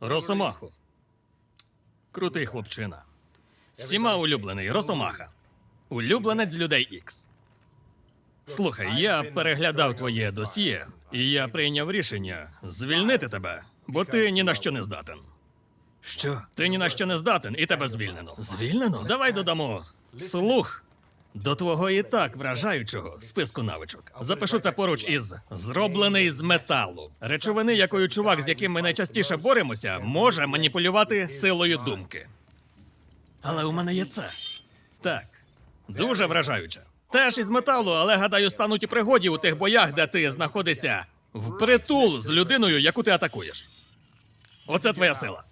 Росомаху. Крутий хлопчина. Всіма улюблений Росомаха. Улюбленець людей Ікс. Слухай, я переглядав твоє досьє, і я прийняв рішення звільнити тебе, бо ти ні на що не здатен. Що? Ти ні на що не здатен, і тебе звільнено. Звільнено? Давай додамо слух до твого і так вражаючого списку навичок. Запишу це поруч із зроблений з металу. Речовини, якою чувак, з яким ми найчастіше боремося, може маніпулювати силою думки. Але у мене є це. Так, дуже вражаюче. Теж із металу, але гадаю, стануть у пригоді у тих боях, де ти знаходишся впритул з людиною, яку ти атакуєш. Оце твоя сила.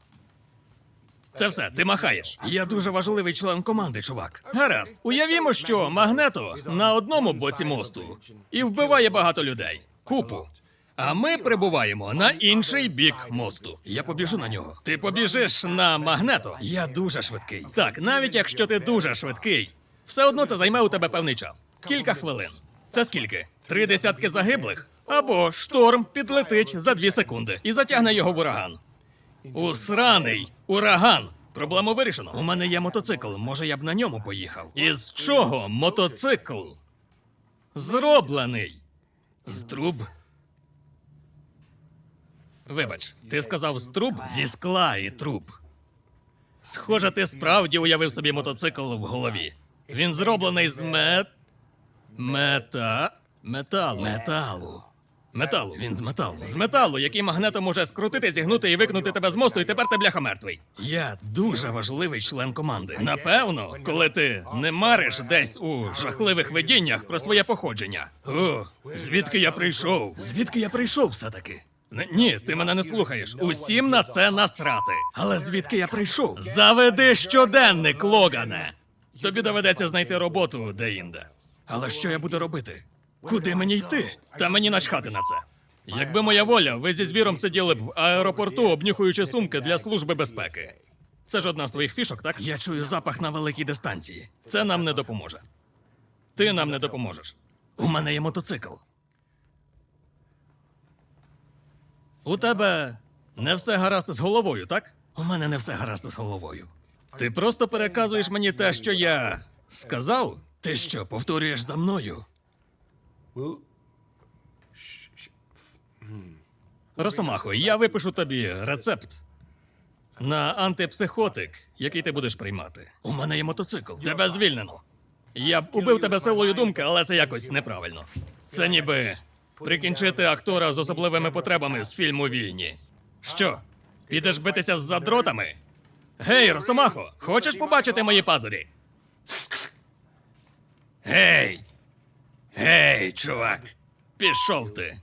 Це все, ти махаєш. Я дуже важливий член команди, чувак. Гаразд, уявімо, що магнето на одному боці мосту і вбиває багато людей. Купу. А ми прибуваємо на інший бік мосту. Я побіжу на нього. Ти побіжиш на магнето. Я дуже швидкий. Так, навіть якщо ти дуже швидкий, все одно це займе у тебе певний час. Кілька хвилин. Це скільки? Три десятки загиблих? Або шторм підлетить за дві секунди і затягне його в ураган. Усраний ураган. Проблему вирішено. У мене є мотоцикл. Може, я б на ньому поїхав. Із чого мотоцикл? Зроблений. З труб. Вибач, ти сказав з труб зі скла і труб. Схоже, ти справді уявив собі мотоцикл в голові. Він зроблений з мет. Мета. Металу. Металу. Металу. Він з металу. З металу, який магнетом може скрутити, зігнути і викнути тебе з мосту, і тепер ти бляха мертвий. Я дуже важливий член команди. Напевно, коли ти не мариш десь у жахливих видіннях про своє походження. О, звідки я прийшов? Звідки я прийшов все-таки? Н- Ні, ти мене не слухаєш. Усім на це насрати. Але звідки я прийшов? Заведи щоденник, Логане. Тобі доведеться знайти роботу де-інде. Але що я буду робити? Куди мені йти? Та мені начхати на це. Якби моя воля, ви зі звіром сиділи б в аеропорту, обнюхуючи сумки для служби безпеки. Це ж одна з твоїх фішок, так? Я чую запах на великій дистанції. Це нам не допоможе. Ти нам не допоможеш. У мене є мотоцикл. У тебе не все гаразд з головою, так? У мене не все гаразд з головою. Ти просто переказуєш мені те, що я сказав? Ти що, повторюєш за мною? Росомахо, я випишу тобі рецепт на антипсихотик, який ти будеш приймати. У мене є мотоцикл. Тебе звільнено. Я б убив тебе силою думки, але це якось неправильно. Це ніби прикінчити актора з особливими потребами з фільму Вільні. Що? Підеш битися з задротами? Гей, Росомахо, хочеш побачити мої пазурі? Гей! Гей, чувак! Пішов ти.